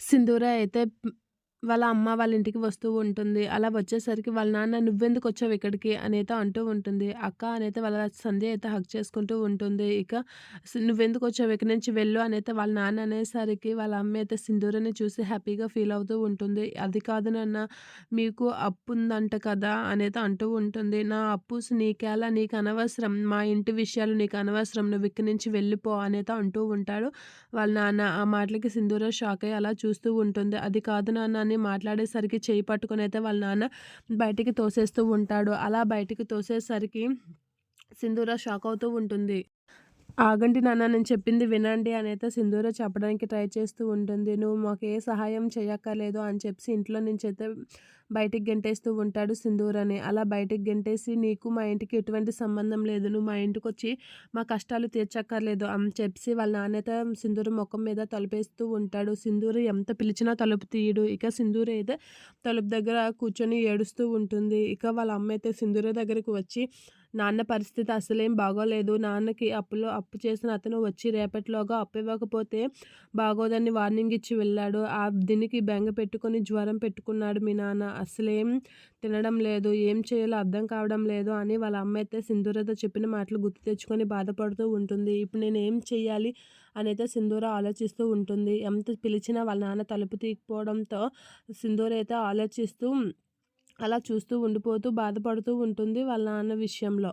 సింధూర అయితే వాళ్ళ అమ్మ వాళ్ళ ఇంటికి వస్తూ ఉంటుంది. అలా వచ్చేసరికి వాళ్ళ నాన్న "నువ్వెందుకొచ్చావు ఇక్కడికి" అనైతే అంటూ ఉంటుంది. అక్క అనైతే వాళ్ళ సంధ్య అయితే హగ్ చేసుకుంటూ ఉంటుంది. ఇక స్ "నువ్వెందుకొచ్చావు ఇక్కడి నుంచి వెళ్ళు" అనైతే వాళ్ళ నాన్న అనేసరికి వాళ్ళ అమ్మ అయితే సింధూరని చూసి హ్యాపీగా ఫీల్ అవుతూ ఉంటుంది. "అది కాదు నాన్న మీకు అప్పుందంట కదా" అనైతే అంటూ ఉంటుంది. "నా అప్పుస్ నీకేలా నీకు అనవసరం. మా ఇంటి విషయాలు నీకు అనవసరం. నువ్వు ఇక్కడి నుంచి వెళ్ళిపో" అనైతే అంటూ ఉంటాడు వాళ్ళ నాన్న. ఆ మాటలకి సింధూర షాక్ అయ్యి అలా చూస్తూ ఉంటుంది. "అది కాదు నాన్న" అని మాట్లాడేసరికి చేయి పట్టుకొని అయితే వాళ్ళ నాన్న బయటికి తోసేస్తూ ఉంటాడు. అలా బయటికి తోసేసరికి సింధూర షాక్ అవుతూ ఉంటుంది. ఆగండి నాన్న నేను చెప్పింది వినండి అనైతే సింధూర చెప్పడానికి ట్రై చేస్తూ ఉంటుంది. "నువ్వు మాకు ఏ సహాయం చేయక్కర్లేదు" అని చెప్పి ఇంట్లో నుంచి అయితే బయటికి గెంటేస్తూ ఉంటాడు సింధూరని. అలా బయటికి గెంటేసి "నీకు మా ఇంటికి ఎటువంటి సంబంధం లేదు. నువ్వు మా ఇంటికి వచ్చి మా కష్టాలు తీర్చక్కర్లేదు" అని చెప్పి వాళ్ళ నాన్న అయితే సింధూర మీద తలుపేస్తూ ఉంటాడు. సింధూర ఎంత పిలిచినా తలుపు తీయడు. ఇక సింధూర అయితే తలుపు దగ్గర కూర్చొని ఏడుస్తూ ఉంటుంది. ఇక వాళ్ళ అమ్మ అయితే సింధూర దగ్గరికి వచ్చి నాన్న పరిస్థితి అసలేం బాగోలేదు. నాన్నకి అప్పులో అప్పు చేసిన అతను వచ్చి రేపటిలోగా అప్పు ఇవ్వకపోతే బాగోదని వార్నింగ్ ఇచ్చి వెళ్ళాడు. ఆ దీనికి బెంగ పెట్టుకొని జ్వరం పెట్టుకున్నాడు మీ నాన్న. అసలేం తినడం లేదు. ఏం చేయాలో అర్థం కావడం లేదు అని వాళ్ళ అమ్మ అయితే సింధూరతో చెప్పిన మాటలు గుర్తు తెచ్చుకొని బాధపడుతూ ఉంటుంది. ఇప్పుడు నేను ఏం చేయాలి అనైతే సింధూర ఆలోచిస్తూ ఉంటుంది. ఎంత పిలిచినా వాళ్ళ నాన్న తలుపు తీయకపోవడంతో సింధూర అయితే ఆలోచిస్తూ అలా చూస్తూ ఉండిపోతూ బాధపడుతూ ఉంటుంది వాళ్ళ నాన్న విషయంలో.